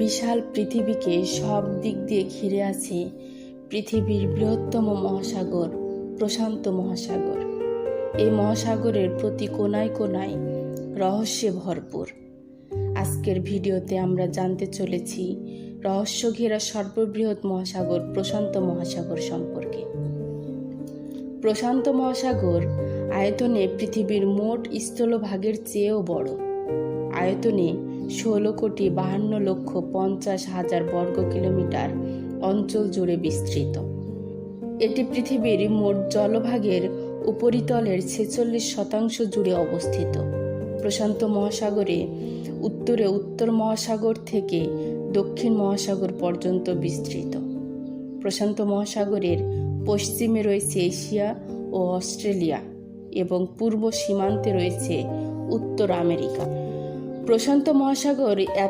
বিশাল পৃথিবীকে সব দিক দিয়ে ঘিরে আছে পৃথিবীর বৃহত্তম মহাসাগর, প্রশান্ত মহাসাগর। এই মহাসাগরের প্রতি কোনায় কোনায় রহস্যে ভরপুর। আজকের ভিডিওতে আমরা জানতে চলেছি রহস্য ঘেরা সর্ববৃহৎ মহাসাগর, প্রশান্ত মহাসাগর সম্পর্কে। প্রশান্ত মহাসাগর আয়তনে পৃথিবীর মোট স্থলভাগের চেয়েও বড়। আয়তনে ষোলো কোটি বাহান্ন লক্ষ পঞ্চাশ হাজার বর্গ কিলোমিটার অঞ্চল জুড়ে বিস্তৃত। এটি পৃথিবীর মোট জলভাগের উপরিতলের ছেচল্লিশ শতাংশ জুড়ে অবস্থিত। প্রশান্ত মহাসাগরে উত্তরে উত্তর মহাসাগর থেকে দক্ষিণ মহাসাগর পর্যন্ত বিস্তৃত। প্রশান্ত মহাসাগরের পশ্চিমে রয়েছে এশিয়া ও অস্ট্রেলিয়া এবং পূর্ব সীমান্তে রয়েছে উত্তর আমেরিকা। প্রশান্ত মহাসাগর এত